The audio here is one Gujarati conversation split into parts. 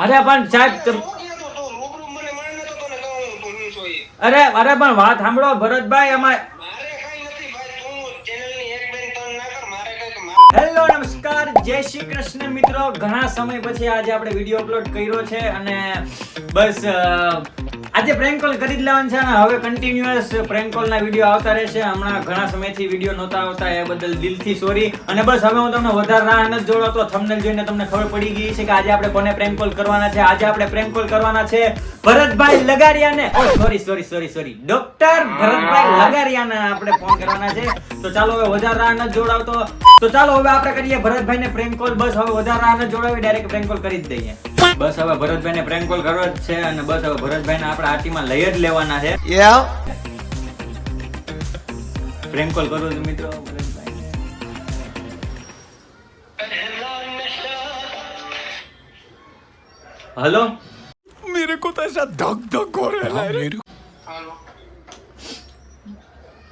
અરે પણ સાહેબ. અરે અરે પણ વાત સાંભળો, ભરતભાઈ, અમારે હેલો નમસ્કાર, જય શ્રી કૃષ્ણ મિત્રો ઘણા સમય પછી આજે આપણે વીડિયો અપલોડ કર્યો છે અને બસ આજે પ્રેન્ક કોલ કરી જ લેવાનું છે અને હવે કન્ટિન્યુઅસ પ્રેન્ક કોલ ના વીડિયો આવતા રહેશે હમણાં ઘણા સમયથી વીડિયો નહોતા આવતા, એ બદલ દિલથી સોરી અને બસ હવે હું તમને વધારે રાહ ન જોડો તો થંબનેલ જોઈને તમને ખબર પડી ગઈ છે કે આજે આપણે કોને પ્રેન્ક કોલ કરવાના છે? આજે આપણે પ્રેન્ક કોલ કરવાના છે ભરતભાઈ લગારિયાને. ઓ sorry sorry sorry sorry doctor Bharatbhai લગારિયાને આપણે ફોન કરવાના છે. તો ચાલો હવે વધારે રાહ ન જોડાવતો. તો ચાલો હવે આપણે કરીએ ભરતભાઈને પ્રેન્ક કોલ બસ હવે વધારે રાહ ન જોડાવી ડાયરેક્ટ પ્રેન્ક કોલ કરી જ દઈએ. બસ હવે ભરતભાઈને પ્રેન્ક કોલ કરવો જ છે અને બસ હવે ભરતભાઈને આપણે આટીમાં લઈ જ લેવાના છે પ્રેન્ક કોલ કરવો છે મિત્રો ભરતભાઈને હલો मेरे को तो ऐसा धक धक हो रहा है मेरे હાલો.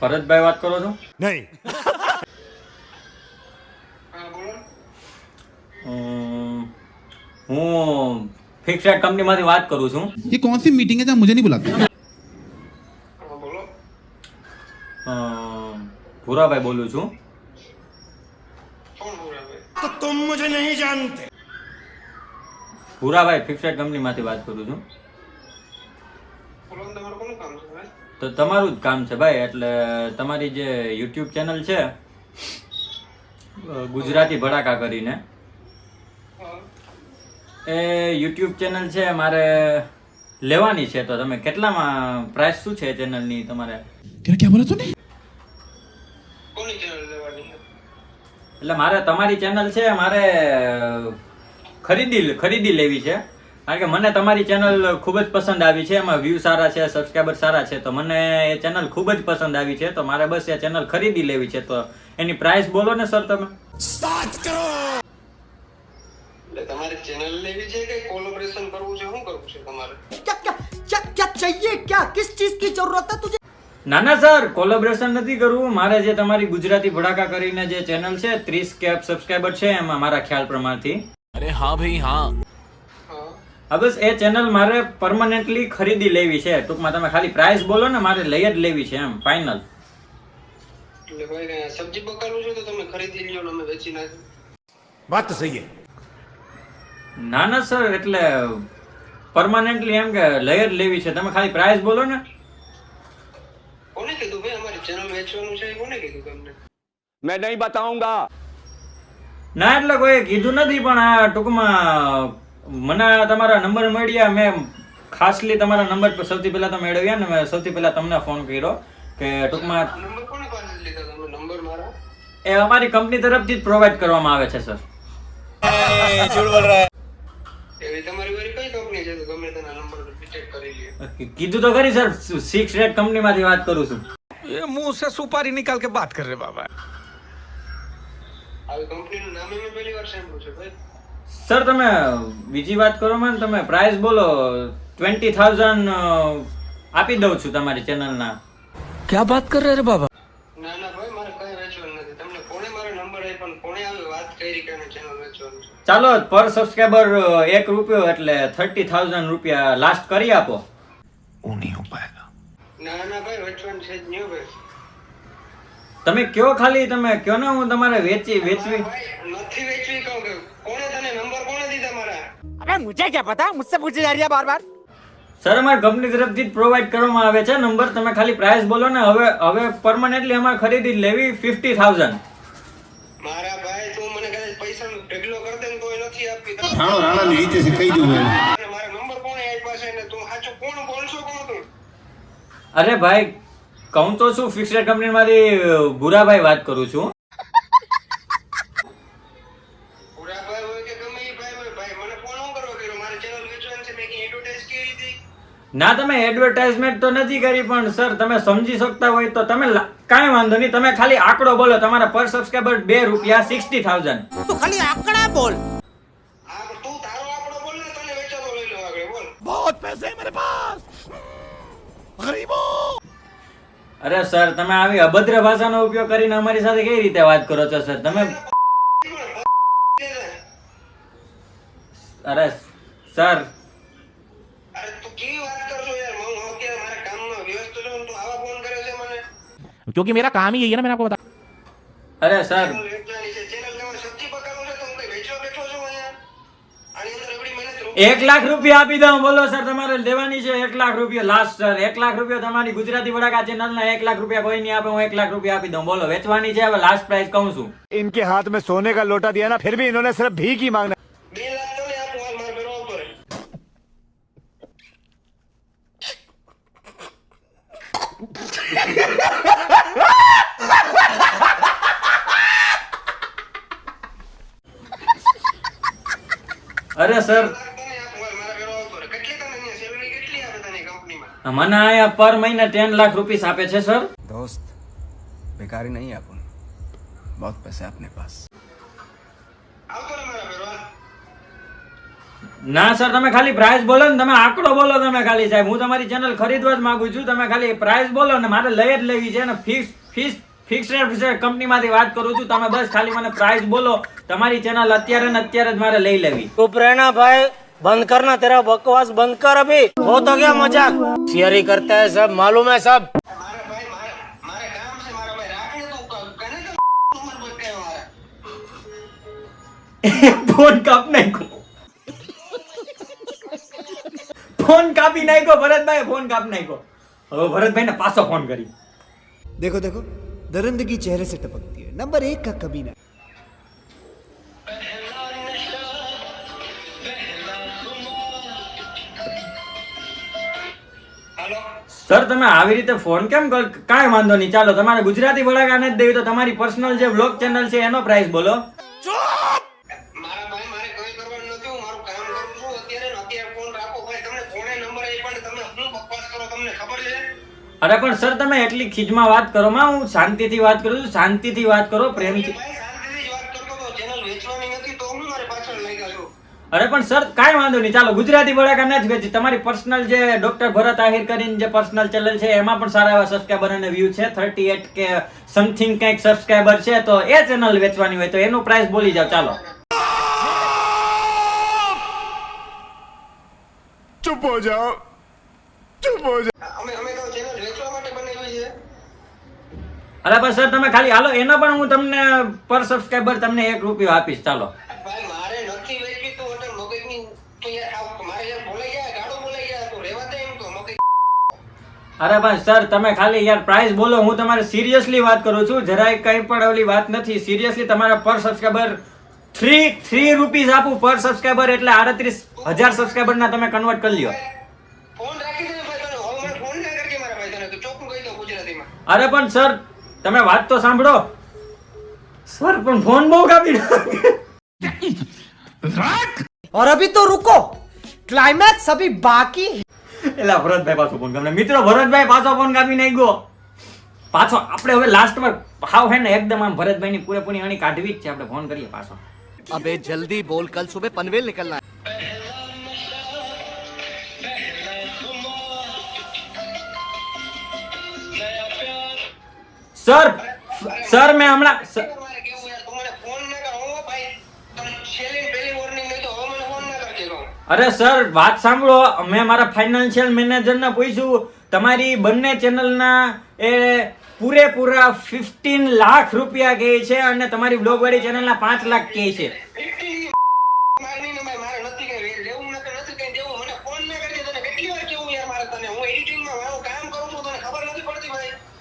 ભરતભાઈ વાત કરો છો नहीं હા, બોલો. અમ, હું ફિક્સડ કંપનીમાંથી વાત કરું છું ये कौन सी मीटिंग है जहाँ मुझे नहीं बुलाते હા, બોલો. અમ, ભૂરાભાઈ બોલું છું કોણ બોલે ભાઈ? तो तुम मुझे नहीं जानते ભૂરાભાઈ ફિક્સડ કંપનીમાંથી વાત કરું છું બોલો ને તમારું કોનું કામ છે ભાઈ? તો તમારું જ કામ છે ભાઈ એટલે તમારી જે યુટ્યુબ ચેનલ છે અ, ગુજરાતી ભડાકા કરીને હા. એ યુટ્યુબ ચેનલ છે મારે લેવાની છે. તો તમે કેટલામાં પ્રાઇસ શું છે ચેનલની તમારે? ક્યાં બોલે તું એટલે મારે તમારી ચેનલ છે મારે ખરીદી ખરીદી લેવી છે. કારણ કે મને તમારી ચેનલ ખૂબ જ પસંદ આવી છે એમાં વ્યૂ સારા છે સબસ્ક્રાઈબર સારા છે. તો મને એ ચેનલ ખૂબ જ પસંદ આવી છે. તો મારે બસ એ ચેનલ ખરીદી લેવી છે. તો એની પ્રાઇસ બોલો ને સર તમે. સાત કરો એટલે તમારે ચેનલ લેવી છે કે કોલેબોરેશન કરવું છે? શું કરવું છે તમારે? ક્યા ક્યા ક્યા ક્યા ચાહીએ ક્યા? કિસ ચીજ કી જરૂરત હે તુજે ના સર કોલેબોરેશન નથી કરવું. મારે જે તમારી ગુજરાતી ભડાકા કરીને જે ચેનલ છે 30 કે સબસ્ક્રાઇબર છે એમાં મારા ખ્યાલ પ્રમાણથી. અરે હા ભાઈ હા. હા. બસ એ ચેનલ મારે પરમનન્ટલી ખરીદી લેવી છે. ટૂંકમાં તમે ખાલી પ્રાઇસ બોલો ને મારે લઈ જ લેવી છે એમ ફાઇનલ એટલે ભાઈ સબ્જી બકાલું છે તો તમે ખરીદી લ્યો અમે વેચી નાખીએ. વાત તો સહી ના ના સર એટલે પરમાનન્ટલી એમ કે લહેર લેવી છે. તમે ખાલી પ્રાઇસ બોલો ને. કોને કીધું ભાઈ? અમારી ચેનલ વેચવાનું છે કોને કીધું તમને? મેં નહીં બતાઉંગા ના એટલે કોઈ કીધું નથી પણ આ ટૂંકમાં મને તમારા નંબર મળ્યા. મેં ખાસલી તમારા નંબર પર સૌથી પહેલા તમે મેળવ્યા ને મેં સૌથી પહેલા તમને ફોન કર્યો કે ટૂંકમાં નંબર કોને પાસે લીધા નંબર મારા? એ અમારી કંપની તરફથી જ પ્રોવાઈડ કરવામાં આવે છે સર કીધું તો ખરી સર સિક્સ રેડ કંપનીમાંથી વાત કરું છું. એ મુંહ સે સુપારી નિકાલ કે વાત કરે રે બાબા આવી કંપનીનું નામ મેં પહેલી વાર સાંભળ્યું છે સર તમે બીજી વાત કરો મને તમે પ્રાઇસ બોલો ટ્વેન્ટી થાઉઝન્ડ આપી દઉં છું તમારી ચેનલના ક્યાં વાત કર રે બાબા? ચાલો પર સબસ્ક્રાઈબર એક રૂપિયો એટલે થર્ટી થાઉઝન્ડ રૂપિયા લાસ્ટ કરી આપો. તમે કયો ખાલી તમે કયો ને હું તમારે વેચી વેચવી? નથી વેચવી કહું કે કોણે તને નંબર કોણે દીધા મારા? અરે મુજે ક્યાં પતા? મુજસે પૂછી જા રહ્યા બાર બાર સર અમારી કંપની તરફથી જ પ્રોવાઈડ કરવામાં આવે છે. નંબર તમે ખાલી પ્રાઇસ બોલો ને હવે હવે પરમનન્ટલી અમારે ખરીદી લેવી ફિફ્ટી થાઉઝન્ડ રાણો રાણાની રીતે છે કહી દઉં અરે ભાઈ કહું તો શું ફિક્સર કંપનીમાંથી ભૂરાભાઈ વાત કરું છું. ના તમે એડવર્ટાઇઝમેન્ટ તો નથી કરી પણ સર તમે સમજી શકતા હોય તો તમે કાંઈ વાંધો નહીં તમે ખાલી આંકડો બોલો તમારા પર સબસ્ક્રાઈબર બે રૂપિયા સિક્સટી થાઉઝન્ડ તો ખાલી આંકડા બોલ. बहुत पैसे हैं मेरे पास गरीबों અરે સર તમે આવી અભદ્ર ભાષાનો ઉપયોગ કરીને અમારી સાથે કઈ રીતે વાત કરો છો સર તમે અરે સર અરે તું કેવી વાત કરશો યાર હું અત્યારે મારા કામમાં વ્યસ્ત છું ને તું આવા ફોન કરે છે મને क्योंकि मेरा काम ही यही है ना मैंने आपको बताया અરે સર એક લાખ રૂપિયા આપી દઉં. બોલો સર તમારે લેવાની છે એક લાખ રૂપિયા. લાસ્ટ સર એક લાખ રૂપિયા તમારી ગુજરાતી વડાકા ચેનલના એક લાખ રૂપિયા કોઈ નહીં આપે હું એક લાખ રૂપિયા આપી દઉં. બોલો વેચવાની છે? હવે લાસ્ટ પ્રાઇસ કહું છું. ઇનકે હાથ મેં સોને કા લોટા દિયા ના ફિર ભી ઇન્હોને સિર્ફ ભીખ માંગના અરે સર મને આ પર મહિના ટેન લાખ રૂપીસ આપે છે સર. દોસ્ત બેકારી નહીં આપું. બહુ પૈસે આપને પાસ. ના સર તમે ખાલી પ્રાઇસ બોલો ને તમે આંકડો બોલો તમે ખાલી સાહેબ. હું તમારી ચેનલ ખરીદવા જ માંગુ છું. તમે ખાલી પ્રાઇસ બોલો ને મારે લઈ જ લેવી છે ને. ફિક્સ ફિક્સ ફિક્સ રેટ કંપનીમાંથી વાત કરું છું. તમે બસ ખાલી મને પ્રાઇસ બોલો. તમારી ચેનલ અત્યારે ને અત્યારે જ મારે લઈ લેવી. તો પ્રેરણા ભાઈ बंद करना तेरा बकवास बंद कर अभी बहुत हो गया मजाक थियरी करता है सब मालूम है सब મારા ભાઈ મારે મારે કામ છે મારા ભાઈ રાખને તું ક- કને તો ઉંમર બદલાય મારે ફોન કાપ નાખ્યો ફોન કાપી નાખ્યો ભરતભાઈ ફોન કાપ નાખ્યો હવે ભરતભાઈ ને પાછો સર તમે આવી રીતે ફોન કેમ કાંઈ વાંધો નહીં. ચાલો તમારે ગુજરાતી બળાકા નથી દેવી તો તમારી પર્સનલ જે વ્લોગ ચેનલ છે એનો પ્રાઇસ બોલો. અરે પણ સર તમે એટલી ખીજમાં વાત કરો. માં હું શાંતિથી વાત કરું છું. શાંતિથી વાત કરો પ્રેમથી ભાઈ શાંતિથી જ વાત કરતો હતો ચેનલ વેચવાની નથી તો હું મારે પાછળ લાગ્યા છું અરે પણ સર કાંઈ વાંધો નહીં. ચાલો ગુજરાતી વડાકાર જ વેચી. તમારી પર્સનલ જે ડોક્ટર ભરત આહિર કરીને જે પર્સનલ ચેનલ છે એમાં પણ સારા એવા સબસ્ક્રાઈબર અને વ્યૂ છે. થર્ટી એટ કે સમથિંગ કંઈક સબસ્ક્રાઈબર છે તો એ ચેનલ વેચવાની હોય તો એનો પ્રાઇસ બોલી જાવ ચાલો. ચૂપ હો જાઓ. ચૂપ હો જાઓ. અરે પણ સર તમે ખાલી હાલો. એનો પણ હું તમને પર સબસ્ક્રાઈબર તમને એક રૂપિયો આપીશ. ચાલો. અરે પણ સર તમે ખાલી યાર પ્રાઇસ બોલો હું તમારે સિરિયસલી વાત કરું છું જરાય કંઈ પણ ઓલી વાત નથી સિરિયસલી તમારા પર સબસ્ક્રાઈબર થ્રી થ્રી રૂપીઝ આપું પર સબસ્ક્રાઈબર એટલે આડત્રીસ હજાર સબસ્ક્રાઈબરના તમે કન્વર્ટ કરી લ્યો ફોન રાખી દે ને ભાઈ તને હવે મને ફોન ના કરજે મારા ભાઈ તને તો ચોખ્ખું કહી દઉં ગુજરાતીમાં અરે પણ સર તમે વાત તો સાંભળો સર પણ ફોન બહુ કાપી નાખ્યો. और अभी तो रुको क्लाइमैक्स अभी बाकी है એલા ભરતભાઈ પાછો ફોન કાપી મિત્રો ભરતભાઈ પાછો ફોન કાપી નહીં ગયો પાછો આપણે હવે લાસ્ટમાં હાવ હે ને એકદમ આમ ભરતભાઈની પૂરેપૂરી અણી કાઢવી જ છે. આપણે ફોન કરીએ પાછો. અબે જલ્દી બોલ કલ સુબહ પનવેલ નીકળના. સર સર મેં હમણાં અરે સર, વાત સાંભળો. મેં મારા ફાઇનાન્શિયલ મેનેજરને પૂછ્યું, તમારી બંને ચેનલના એ પૂરેપૂરા ફિફ્ટીન લાખ રૂપિયા કહે છે અને તમારી બ્લોગવાળી ચેનલના પાંચ લાખ કહે છે.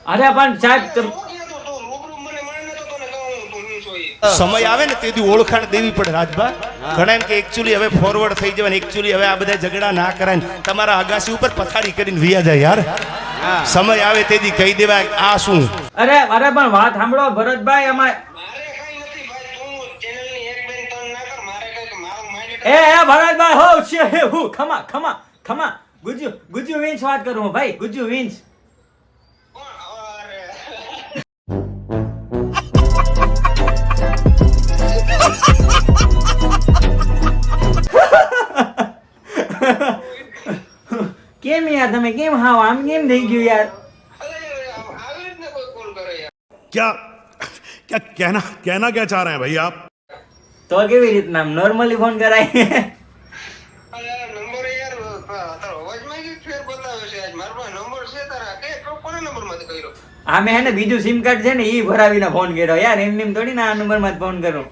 અરે પણ સાહેબ તમ- હું ક્યાં તો તું રૂબરૂ મને મળે ને તો તને કહું તું હું છું ઈ. સમય આવે ને તેથી ઓળખાણ દેવી પડે રાજભા. ઘણા એમ કે એકચ્યુઅલી હવે ફોરવર્ડ થઈ જવાય એકચ્યુઅલી હવે આ બધા ઝઘડા ના કરાય તમારા અગાસી ઉપર પથારી કરીને વિયા જાય યાર. સમય આવે તેથી કહી દેવાય આ શું? અરે અરે પણ વાત સાંભળો ભરતભાઈ અમારે મારે કઈ નથી ભાઈ તું ચેનલની એક બેન ત્રણ ના કર મારે કઈ મારું માઇન્ડ એ એ ભરતભાઈ હો છે હે હું ખમા ખમા ખમા. ગુજુ ગુજુ વિન્સ વાત કરું હું ભાઈ ગુજુ વિંચ યાર તમે કેમ હાવ? આમ કેમ થઈ ગયું યાર? क्या क्या कहना कहना क्या चाह रहे हैं भाई आप તો કેવી રીતના નોર્મલી ફોન કરાય? આ મેં બીજું સિમ કાર્ડ છે ને એ ભરાવીને ફોન કર્યો. યાર એમ નેમ થોડી ના આ નંબરમાં જ ફોન કરો.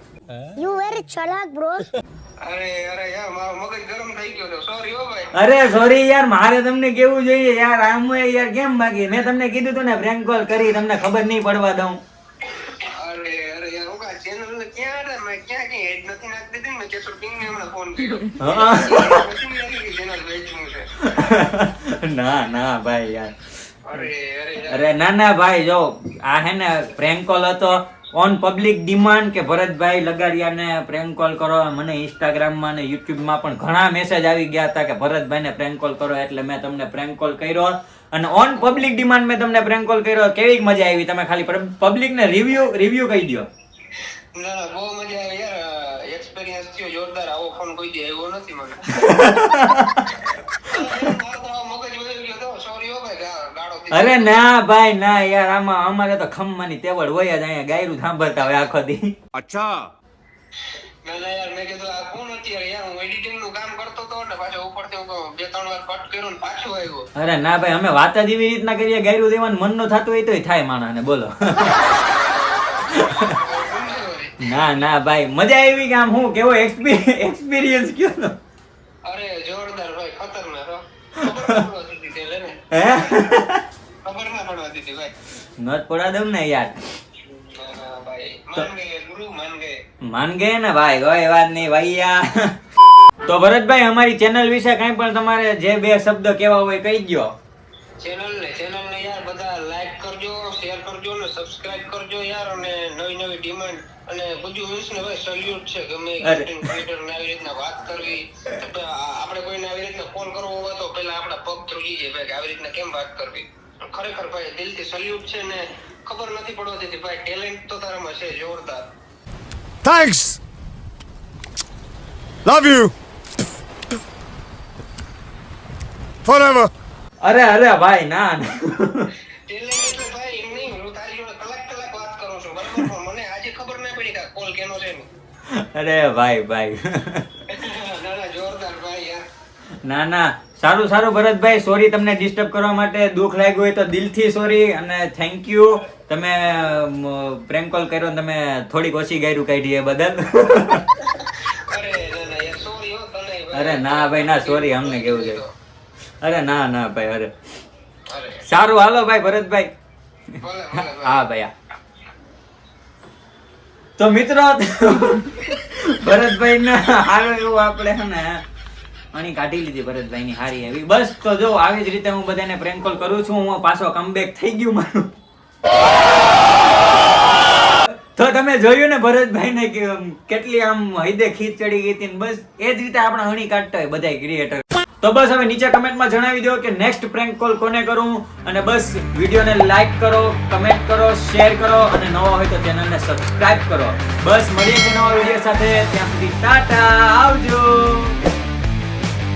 અરે અરે યાર મારો મગજ ગરમ થઈ ગયો છે. સોરી હો ભાઈ. અરે સોરી યાર મારે તમને કેવું જોઈએ? યાર આમ યાર કેમ બાકી મેં તમને કીધું તું ને પ્રેન્ક કોલ કરી તમને ખબર નહીં પડવા દઉં. અરે અરે યાર ઓકા ચેનલ ને ક્યાં રે? મેં ક્યાં કે હેડ નથી નાખ દીધી મેં કેશોર પિંગ ને હમણાં ફોન કર્યો. ના ના ભાઈ યાર. અરે અરે અરે ના ના ભાઈ જો આ હે ને પ્રેન્ક કોલ હતો ઓન પબ્લિક ડિમાન્ડ કે ભરતભાઈ લગાડિયાને પ્રેન્ક કોલ કરો. મને ઇન્સ્ટાગ્રામમાં ને યુટ્યુબમાં પણ ઘણા મેસેજ આવી ગયા હતા કે ભરતભાઈને પ્રેન્ક કોલ કરો એટલે મેં તમને પ્રેન્ક કોલ કર્યો. અને ઓન પબ્લિક ડિમાન્ડ મેં તમને પ્રેન્ક કોલ કર્યો. કેવી મજા આવી? તમે ખાલી પબ્લિકને રિવ્યુ રિવ્યુ કહી દો ના ના બહુ મજા આવી યાર. એક્સપિરિયન્સ થયો. જોરદાર આવો ફોન કોઈ દે આવ્યો નથી મને મારો તો મગજ વહી ગયો તો સોરી હો ભાઈ ગા- ગાળો દીધો. અરે ના ભાઈ ના યાર આમાં અમારે તો ખમ્માની તેવડ હોય જ અહીંયા ગાયરું સાંભળતા હોય આખો દી. ના ના યાર મેં કીધું આ કોણ અત્યારે યાર હું એડિટિંગનું કામ કરતો હતો ને પાછો ઉપરથી હું બે ત્રણ વાર કટ કર્યો ને પાછો આવ્યો. અરે ના ભાઈ અમે વાત જ એવી રીતના કરીએ ગાયરું દેવાનું મન નો થતું હોય તોય થાય માણસને બોલો. ના ના ભાઈ મજા આવી કે આમ હું કેવો એક્સપિરિયન્સ કયો તો? અરે જોરદાર ભાઈ ખતરનાક હો. ખબર ના પડવા દીધી તે લેને. હે ખબર ના પડવા દીધી ભાઈ પડા દઉં ને યાર. માન ગયે ને ભાઈ કોઈ વાત નહીં ભૈયા તો ભરતભાઈ અમારી ચેનલ વિશે કઈ પણ તમારે જે બે શબ્દ કેવા હોય કહી ગયો ચેનલ ને ચેનલ ને યાર બધા લાઈક કરજો શેર કરજો ને સબસ્ક્રાઇબ કરજો યાર અને નવી નવી ડિમાન્ડ અને બીજું વીસ ને ભાઈ સલ્યુટ છે ગમે ક્રિએટર ને આવી રીતના વાત કરવી આપણે કોઈને આવી રીતના ફોન કરવો હોય તો પેલા આપણા પગ ધ્રુજી જાય ભાઈ આવી રીતના કેમ વાત કરવી? ખરેખર ભાઈ દિલથી સલ્યુટ છે ને ખબર નથી પડવા દેતી ભાઈ ટેલેન્ટ તો તારામાં છે જોરદાર. થેન્ક્સ લવ યુ ફોરએવર અરે અરે ભાઈ ના ના. ટેલેન્ટ એટલે ભાઈ એમ નહીં હું તારી જોડે કલાક કલાક વાત કરું છું બરાબર? મને આજે ખબર ના પડી કે કોલ કેનો છે ને અરે ભાઈ ભાઈ. ના ના સારું સારું, ભરતભાઈ સોરી તમને ડિસ્ટર્બ કરવા માટે દુઃખ લાગ્યું હોય તો દિલથી સોરી અને થેન્ક યુ તમે પ્રેમ કોલ કર્યો તમે થોડીક ઓછી ગાયરું કાઢી એ બદલ અરે, ના, ભાઈ. ના સોરી અમને કેવું છે અરે, ના ના, ભાઈ, અરે સારું, હાલો, ભાઈ, ભરતભાઈ. હા, ભાઈ. તો મિત્રો ભરતભાઈ ના હારું એવું આપણે ને અણી કાઢી લીધી ભરતભાઈ ની હારી આવી બસ, તો જો, આવી જ રીતે હું બધાને પ્રેમ કોલ કરું છું. હું પાછો કમબેક થઈ ગયું મારું. તો તમે જોયું ને ભરતભાઈ ને કેટલી આમ હૈદે ખીચ ચડી ગઈ હતી બસ, એ જ રીતે આપણે હણી કાઢતા હોય બધા ક્રિએટર તો બસ હવે નીચે કમેન્ટમાં જણાવી દો કે નેક્સ્ટ પ્રેન્ક કોલ કોને કરું? અને બસ, વિડીયોને લાઈક કરો કમેન્ટ કરો શેર કરો, અને નવા હોય તો ચેનલને સબસ્ક્રાઇબ કરો. બસ, મળીએ છીએ નવા વીડિયો સાથે. ત્યાં સુધી ટાટા, આવજો.